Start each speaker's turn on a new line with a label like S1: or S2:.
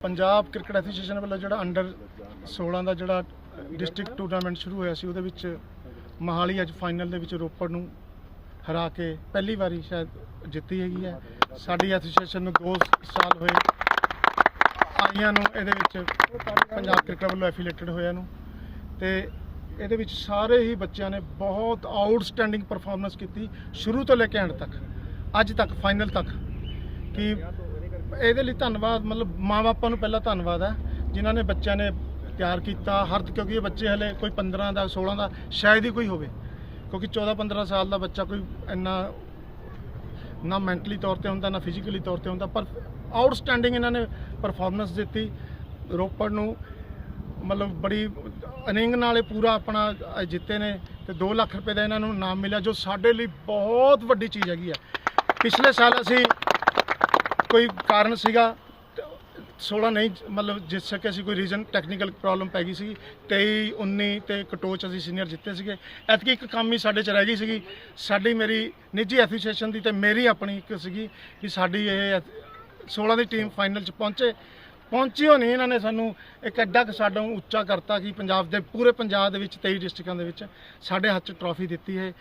S1: Punjab cricket association ਵੱਲੋਂ ਜਿਹੜਾ under 16 ਦਾ ਜਿਹੜਾ ਡਿਸਟ੍ਰਿਕਟ ਟੂਰਨਾਮੈਂਟ ਸ਼ੁਰੂ ਹੋਇਆ ਸੀ, ਉਹਦੇ ਵਿੱਚ ਮਹਾਲੀ ਅੱਜ ਫਾਈਨਲ ਦੇ ਵਿੱਚ ਰੋਪੜ ਨੂੰ ਹਰਾ ਕੇ ਪਹਿਲੀ ਵਾਰੀ ਸ਼ਾਇਦ ਜਿੱਤੀ ਹੈਗੀ ਹੈ। ਸਾਡੀ ਐਸੋਸੀਏਸ਼ਨ ਨੂੰ 2 ਸਾਲ ਹੋਏ ਆਈਆਂ ਨੂੰ, ਇਹਦੇ ਵਿੱਚ ਪੰਜਾਬ ਕ੍ਰਿਕਟ ਵੱਲੋਂ ਐਫੀਲੇਟਡ ਹੋਇਆ ਨੂੰ। ਤੇ ਇਹਦੇ ਵਿੱਚ ਸਾਰੇ ਹੀ ਬੱਚਿਆਂ ਨੇ ਬਹੁਤ ਆਊਟਸਟੈਂਡਿੰਗ ਪਰਫਾਰਮੈਂਸ ਕੀਤੀ ਸ਼ੁਰੂ ਤੋਂ ਲੈ ਕੇ ਐਂਡ ਤੱਕ, ਅੱਜ ਤੱਕ ਫਾਈਨਲ ਤੱਕ। ਕਿ ਇਹਦੇ ਲਈ ਧੰਨਵਾਦ, ਮਤਲਬ ਮਾਪਿਆਂ ਨੂੰ ਪਹਿਲਾਂ ਧੰਨਵਾਦ ਹੈ, ਜਿਨ੍ਹਾਂ ਨੇ ਬੱਚਿਆਂ ਨੇ ਤਿਆਰ ਕੀਤਾ, ਹਰ ਕਿਉਂਕਿ ਇਹ ਬੱਚੇ ਹਲੇ ਕੋਈ 15 ਦਾ 16 ਦਾ, ਸ਼ਾਇਦ ਹੀ ਕੋਈ ਹੋਵੇ, ਕਿਉਂਕਿ 14 15 ਸਾਲ ਦਾ ਬੱਚਾ ਕੋਈ ਇੰਨਾ, ਨਾ ਮੈਂਟਲੀ ਤੌਰ ਤੇ ਹੁੰਦਾ, ਨਾ ਫਿਜ਼ੀਕਲੀ ਤੌਰ ਤੇ ਹੁੰਦਾ, ਪਰ ਆਊਟਸਟੈਂਡਿੰਗ ਇਹਨਾਂ ਨੇ ਪਰਫਾਰਮੈਂਸ ਦਿੱਤੀ, ਰੋਪੜ ਨੂੰ, ਮਤਲਬ ਬੜੀ ਅਨਿੰਗ ਨਾਲ ਇਹ ਪੂਰਾ ਆਪਣਾ ਜਿੱਤੇ ਨੇ, ਤੇ 2 ਲੱਖ ਰੁਪਏ ਦਾ ਇਹਨਾਂ ਨੂੰ ਨਾਮ ਮਿਲਿਆ, ਜੋ ਸਾਡੇ ਲਈ ਬਹੁਤ ਵੱਡੀ ਚੀਜ਼ ਹੈਗੀ ਹੈ। ਪਿਛਲੇ ਸਾਲ ਅਸੀਂ ਕੋਈ ਕਾਰਨ ਸੀਗਾ 16 ਨਹੀਂ, ਮਤਲਬ ਜਿਸ ਸਕੇ ਸੀ ਕੋਈ ਰੀਜ਼ਨ ਟੈਕਨੀਕਲ ਪ੍ਰੋਬਲਮ ਪੈ ਗਈ ਸੀ 23 19 ਤੇ ਕਟੋਚ ਅਸੀਂ ਸੀਨੀਅਰ ਜਿੱਤੇ ਸੀਗੇ। ਐਤਕੀ ਇੱਕ ਕੰਮ ਹੀ ਸਾਡੇ ਚ ਰਹਿ ਗਈ ਸੀਗੀ। ਸਾਡੀ ਮੇਰੀ ਨਿੱਜੀ ਐਸੋਸੀਏਸ਼ਨ ਦੀ ਤੇ ਮੇਰੀ ਆਪਣੀ ਇੱਕ ਸੀਗੀ ਕਿ ਸਾਡੀ ਇਹ 16 ਦੀ ਟੀਮ ਫਾਈਨਲ ਚ ਪਹੁੰਚੇ। ਪਹੁੰਚੀ ਹੋ ਨਹੀਂ ਇਹਨਾਂ ਨੇ ਸਾਨੂੰ ਇੱਕ ਐਡਾ ਕਿ ਸਾਡਾ ਉੱਚਾ ਕਰਤਾ ਕਿ ਪੰਜਾਬ ਦੇ, ਪੂਰੇ ਪੰਜਾਬ ਦੇ ਵਿੱਚ 23 ਡਿਸਟ੍ਰਿਕਟਾਂ ਦੇ ਵਿੱਚ ਸਾਡੇ ਹੱਥ 'ਚ ਟਰੋਫੀ ਦਿੱਤੀ ਹੈ।